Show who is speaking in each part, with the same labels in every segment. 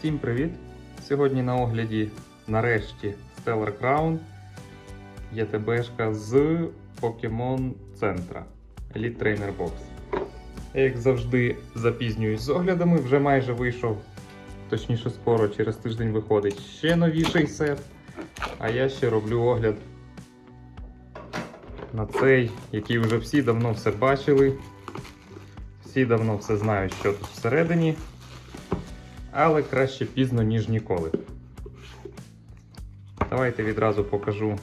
Speaker 1: Всім привіт! Сьогодні на огляді нарешті Stellar Crown ЄТБшка з Pokemon Центра Elite Trainer Box. Я, як завжди, запізнююсь з оглядами, вже майже вийшов, точніше скоро, через тиждень виходить ще новіший сет. А я ще роблю огляд на цей, який вже всі давно все бачили. Всі давно все знають, що тут всередині. Але краще пізно, ніж ніколи. Давайте відразу покажу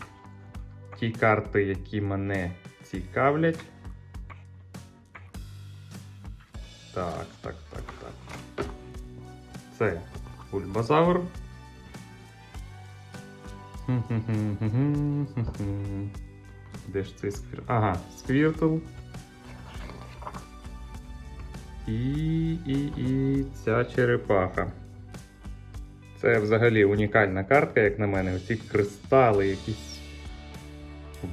Speaker 1: ті карти, які мене цікавлять. Так, так, так, так. Це Бульбазавр. Де ж цей сквір? Ага, сквіртл. І, і, і ця черепаха. Це взагалі унікальна картка, як на мене. Оці кристали, якийсь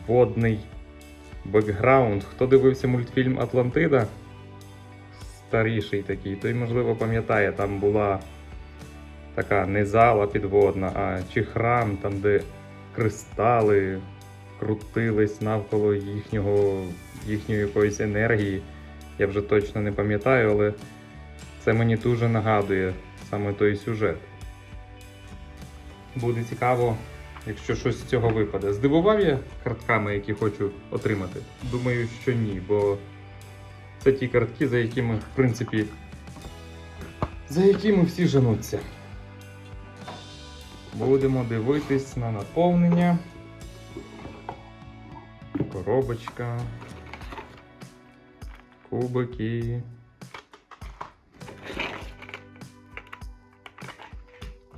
Speaker 1: водний бекграунд. Хто дивився мультфільм Атлантида? Старіший такий, той, можливо, пам'ятає, там була така не зала підводна, а чи храм, там, де кристали крутились навколо їхнього, їхньої якоїсь енергії. Я вже точно не пам'ятаю, але це мені дуже нагадує саме той сюжет. Буде цікаво, якщо щось з цього випаде. Здивував я картками, які хочу отримати? Думаю, що ні, бо це ті картки, за якими, в принципі, за якими всі женуться. Будемо дивитись на наповнення. Коробочка кубики.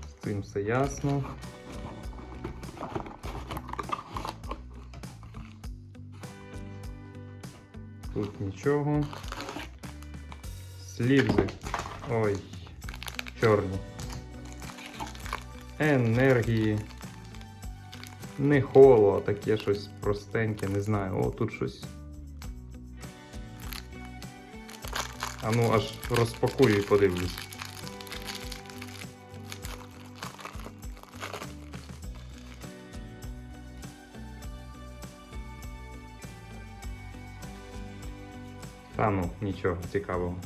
Speaker 1: З цим все ясно. Тут нічого. Слівзи. Ой, чорні. Енергії. Не холо, а таке щось простеньке, не знаю. О, тут щось А ну аж розпакую і подивлюсь. Та ну, нічого цікавого.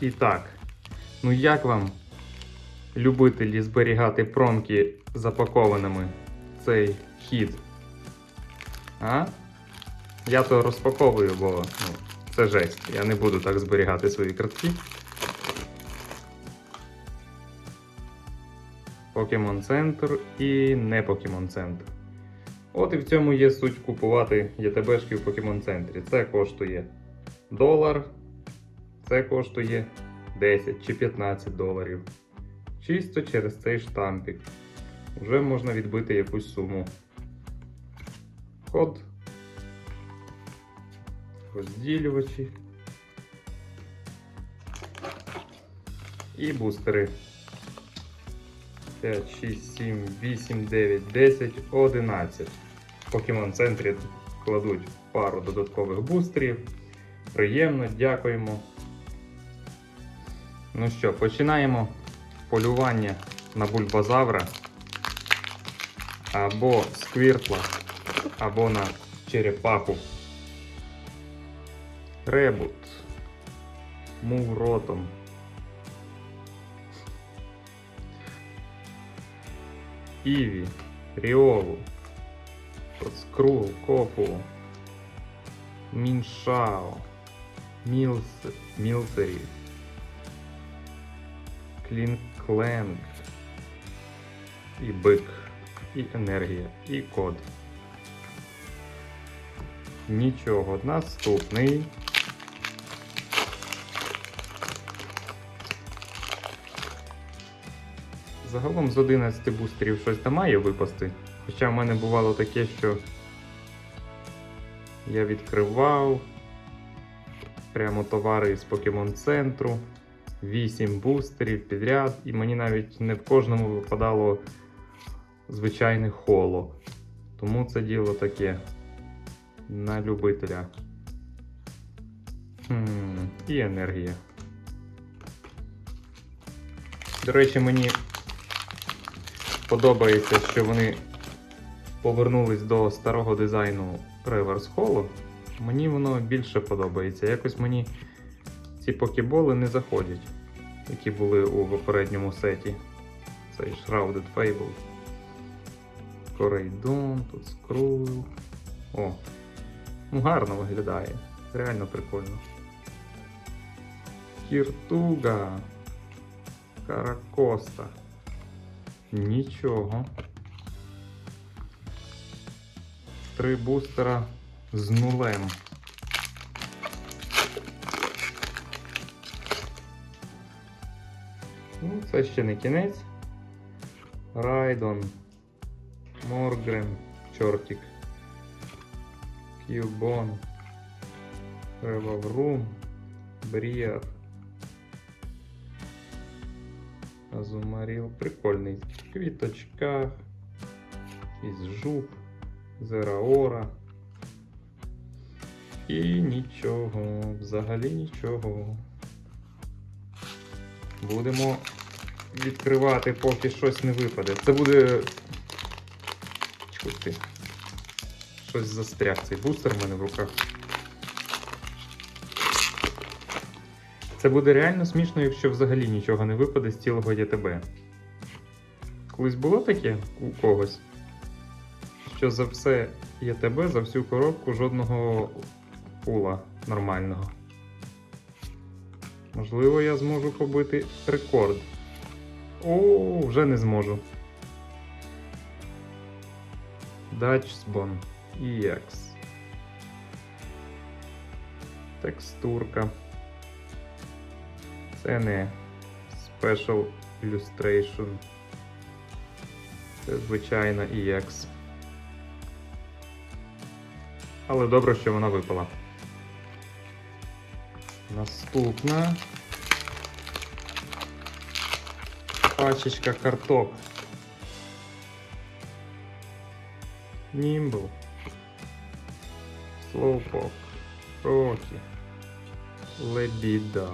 Speaker 1: І так, ну як вам, любителі зберігати промки запакованими цей хід? А? Я то розпаковую, бо ну, це жесть. Я не буду так зберігати свої картки. Покемон Центр і не Покемон Центр. От і в цьому є суть купувати ЄТБшки в Покемон Центрі. Це коштує долар, це коштує 10 чи 15 доларів. Чисто через цей штампік. Вже можна відбити якусь суму. Код розділювачі і бустери. 5, 6, 7, 8, 9, 10, 11. В Pokemon центрі кладуть пару додаткових бустерів. Приємно, дякуємо. Ну що, починаємо полювання на бульбазавра або сквіртла, або на черепаху. Ребут. Мув ротом. Іві, Ріолу, Скрул, Кофу, Міншао, Мілс, Мілсері, Клінкленг, і Бик, і енергія, і код. Нічого. Наступний. Загалом з 11 бустерів щось там має випасти. Хоча в мене бувало таке, що я відкривав прямо товари з Покемон центру, 8 бустерів підряд, і мені навіть не в кожному випадало звичайне холо. Тому це діло таке на любителя. Хм, і енергія. До речі, мені подобається, що вони повернулись до старого дизайну Reverse Holo. Мені воно більше подобається. Якось мені ці покеболи не заходять, які були у попередньому сеті. Цей Shrouded Fable. Корейдон, тут скрул. О, ну гарно виглядає. Реально прикольно. Кіртуга. Каракоста. Нічого. Три бустера з нулем. Ну, це ще не кінець. Райдон. Моргрен. Чортик. Кьюбон. Реваврум. Бріар. Азумаріл. Прикольний. В квіточках. Із жук. Зераора. І нічого. Взагалі нічого. Будемо відкривати, поки щось не випаде. Це буде. Чекай ти. Щось застряг цей бустер в мене в руках. Це буде реально смішно, якщо взагалі нічого не випаде з цілого ЄТБ. Колись було таке у когось, що за все ЄТБ, за всю коробку жодного пула нормального. Можливо, я зможу побити рекорд. О, вже не зможу. Dutchsbon EX. Текстурка. Це не Special Illustration. Це звичайна EX. Але добре, що вона випала. Наступна пачечка карток. Німбл. Слоупок. Рокі. Лебіда.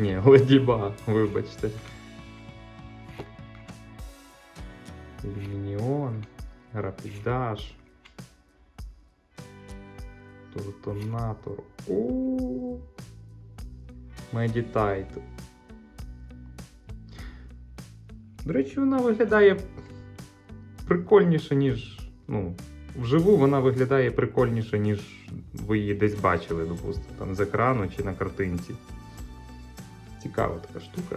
Speaker 1: Ні, Ледіба, вибачте. Люмініон. Рапідаш. Туртонатор. О. Медітайт. До речі, вона виглядає прикольніше, ніж. Ну, вживу вона виглядає прикольніше, ніж ви її десь бачили, допустимо, там з екрану чи на картинці. Цікава така штука.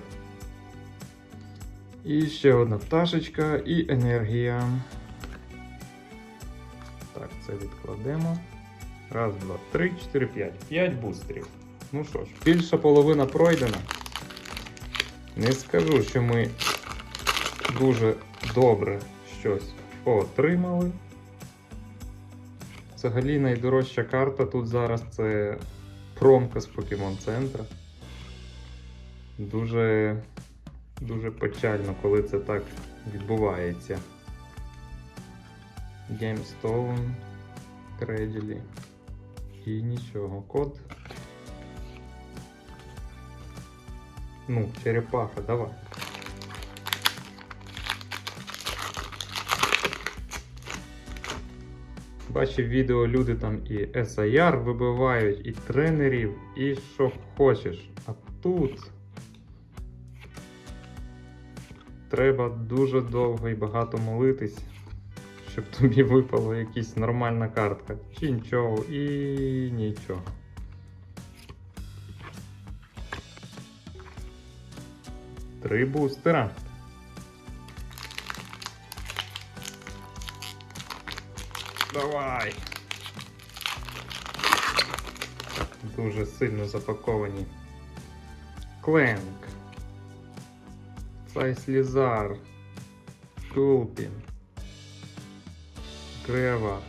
Speaker 1: І ще одна пташечка і енергія. Так, це відкладемо. Раз, два, три, чотири, п'ять. П'ять бустерів. Ну що ж, більша половина пройдена. Не скажу, що ми дуже добре щось отримали. Взагалі найдорожча карта тут зараз це промка з Покемон Центра. Дуже, дуже печально, коли це так відбувається. GameStone, Креділі. І нічого. Код. Ну, черепаха, давай. Бачив відео, люди там і SIR вибивають, і тренерів, і що хочеш. А тут треба дуже довго і багато молитись, щоб тобі випала якась нормальна картка. Чи нічого, і нічого. Три бустера. Давай. Дуже сильно запаковані. Кленк. Сайслізар. Кулпін. Грева.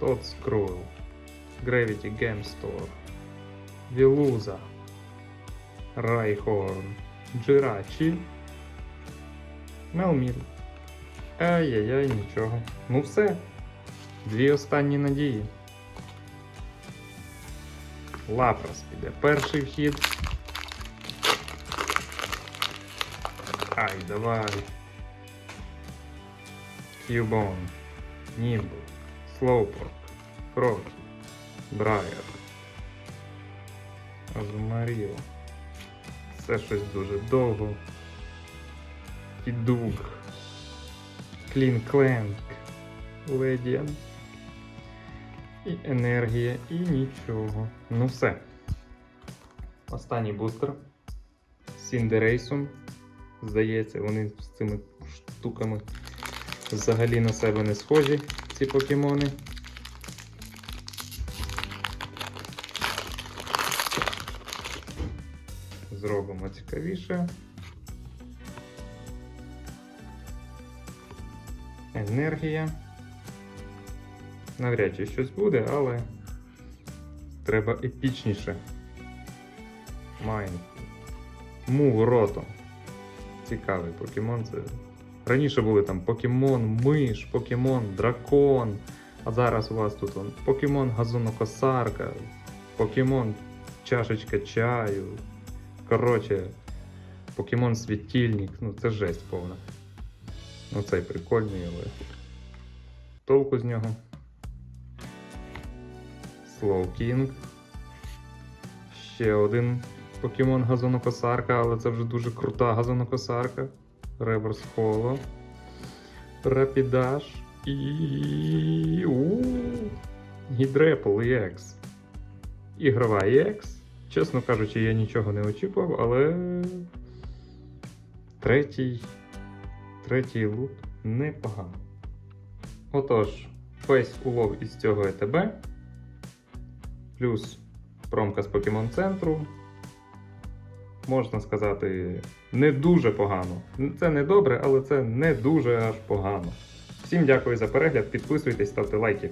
Speaker 1: Тот Скрул. Game Store. Вілуза. Райхорн. Джирачі. Мелміл. Ай-яй-яй, нічого. Ну все. Дві останні надії. Лапрас піде. Перший вхід. Ай, давай. Cubone, Nimble, Slowpoke, Фрокі, Брайер, Азумаріо. Це щось дуже довго. Кідук. Клін Кленк. Ледіан. І енергія, і нічого. Ну все. Останній бустер. Сіндерейсом. Здається, вони з цими штуками взагалі на себе не схожі, ці покемони. Зробимо цікавіше. Енергія. Навряд чи щось буде, але треба епічніше. Майн. Мув ротом. Цікавий покемон. Це... Раніше були там покемон, миш, покемон, дракон. А зараз у вас тут он, покемон газонокосарка, покемон чашечка чаю. Коротше, покемон світильник. Ну це жесть повна. Ну цей прикольний, але толку з нього. King. Ще один покемон газонокосарка, але це вже дуже крута газонокосарка. Реверс Холо. Рапідаш і. Гідрепл EX. Ігрова EX. Чесно кажучи, я нічого не очікував, але. Третій. Третій лут непогано. Отож, весь улов із цього ЕТБ. Плюс промка з Покемон центру. Можна сказати, не дуже погано. Це не добре, але це не дуже аж погано. Всім дякую за перегляд, підписуйтесь, ставте лайки.